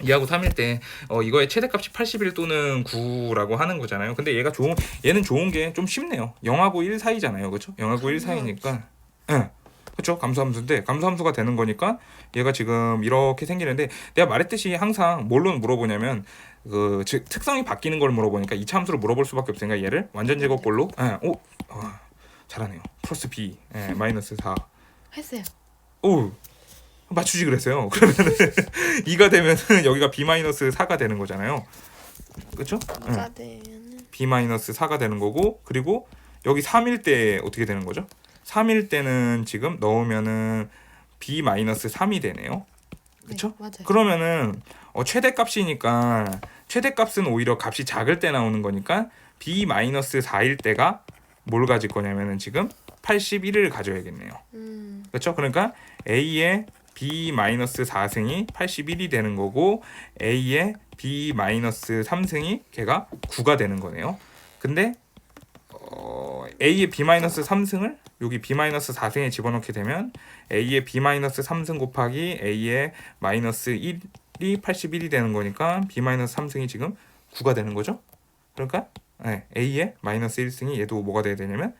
2하고 3일 때 어, 이거의 최대값이 81 또는 9라고 하는 거잖아요. 근데 얘가 좋은 얘는 좋은 게 좀 쉽네요. 0하고 1 사이잖아요. 그렇죠? 0하고 1 사이니까 예. 그렇죠? 감소함수인데 감소함수가 되는 거니까 얘가 지금 이렇게 생기는데 내가 말했듯이 항상 뭘로 물어보냐면 그 즉, 특성이 바뀌는 걸 물어보니까 이차 함수로 물어볼 수밖에 없으니까 얘를 완전 제곱꼴로 예. 오. 어, 잘하네요. 플러스 b 예, 마이너스 4. 했어요. 오 맞추지 그랬어요. 그러면은 2가 되면은 여기가 b 마이너스 4가 되는 거잖아요. 그렇죠? 응. 되면은 b 마이너스 4가 되는 거고 그리고 여기 3일 때 어떻게 되는 거죠? 3일 때는 지금 넣으면은 b 마이너스 3이 되네요. 그쵸? 네, 맞아요. 그러면은 어, 최대값이니까 최대값은 오히려 값이 작을 때 나오는 거니까 b 마이너스 4일 때가 뭘 가질 거냐면은 지금 81을 가져야겠네요. 음, 그렇죠? 그러니까 a의 b 마이너스 4승이 81이 되는 거고 a의 b 마이너스 3승이 걔가 9가 되는 거네요. 근데 어, a의 b 마이너스 3승을 여기 b 마이너스 4승에 집어넣게 되면 a의 b 마이너스 3승 곱하기 a의 마이너스 1이 81이 되는 거니까 b 마이너스 3승이 지금 9가 되는 거죠. 그러니까 네, a의 마이너스 1승이 얘도 뭐가 돼야 되냐면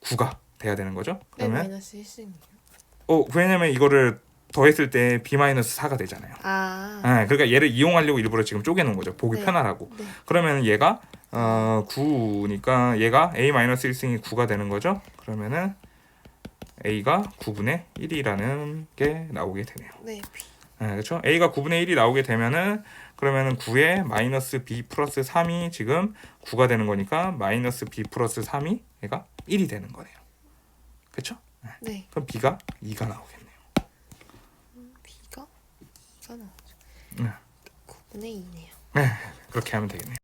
9가 돼야 되는 거죠. 네 그러면 마이너스 1승이요. 어 왜냐면 이거를 더했을 때 b 마이너스 4가 되잖아요. 아, 아, 그러니까 얘를 이용하려고 일부러 지금 쪼개놓은 거죠. 보기 네. 편하라고. 네. 그러면 얘가 어 9니까 얘가 a 마이너스 1승이 9가 되는 거죠. 그러면은 a가 9분의 1이라는 게 나오게 되네요. 네, 네, 그렇죠? a가 9분의 1이 나오게 되면은 그러면은 9에 마이너스 b 플러스 3이 지금 9가 되는 거니까 마이너스 b 플러스 3이 얘가 1이 되는 거네요. 그렇죠? 네. 그럼 b가 2가 나오겠네 요. B가 2가 나오죠. 네. 9분의 2네요. 그렇게 하면 되겠네요.